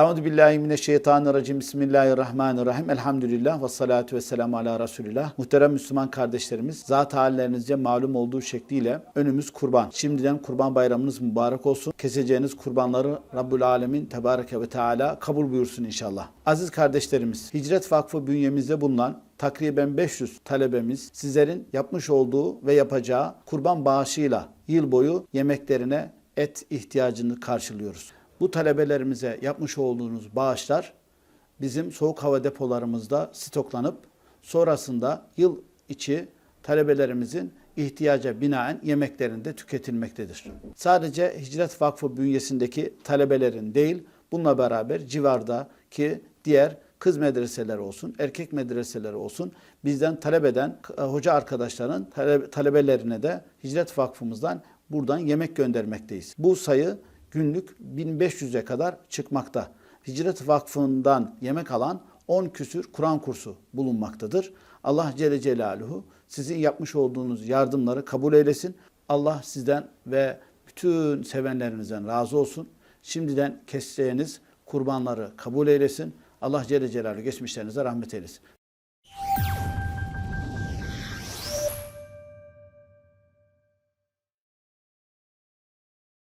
Euzu billahi mineşşeytanirracim. Bismillahirrahmanirrahim. Elhamdülillah ve salatu ve selamu ala Resulillah. Muhterem Müslüman kardeşlerimiz, zat hallerinizce malum olduğu şekliyle önümüz kurban. Şimdiden kurban bayramınız mübarek olsun. Keseceğiniz kurbanları Rabbül Alemin Tebareke ve Teala kabul buyursun inşallah. Aziz kardeşlerimiz, Hicret Vakfı bünyemizde bulunan takriben 500 talebemiz sizlerin yapmış olduğu ve yapacağı kurban bağışıyla yıl boyu yemeklerine et ihtiyacını karşılıyoruz. Bu talebelerimize yapmış olduğunuz bağışlar bizim soğuk hava depolarımızda stoklanıp sonrasında yıl içi talebelerimizin ihtiyaca binaen yemeklerinde tüketilmektedir. Sadece Hicret Vakfı bünyesindeki talebelerin değil, bununla beraber civardaki diğer kız medreseleri olsun, erkek medreseleri olsun bizden talep eden e, hoca arkadaşların tale- talebelerine de Hicret Vakfımızdan buradan yemek göndermekteyiz. Bu sayı günlük 1500'e kadar çıkmakta. Hicret Vakfı'ndan yemek alan 10 küsür Kur'an kursu bulunmaktadır. Allah Celle Celaluhu sizin yapmış olduğunuz yardımları kabul eylesin. Allah sizden ve bütün sevenlerinizden razı olsun. Şimdiden keseceğiniz kurbanları kabul eylesin. Allah Celle Celaluhu geçmişlerinize rahmet eylesin.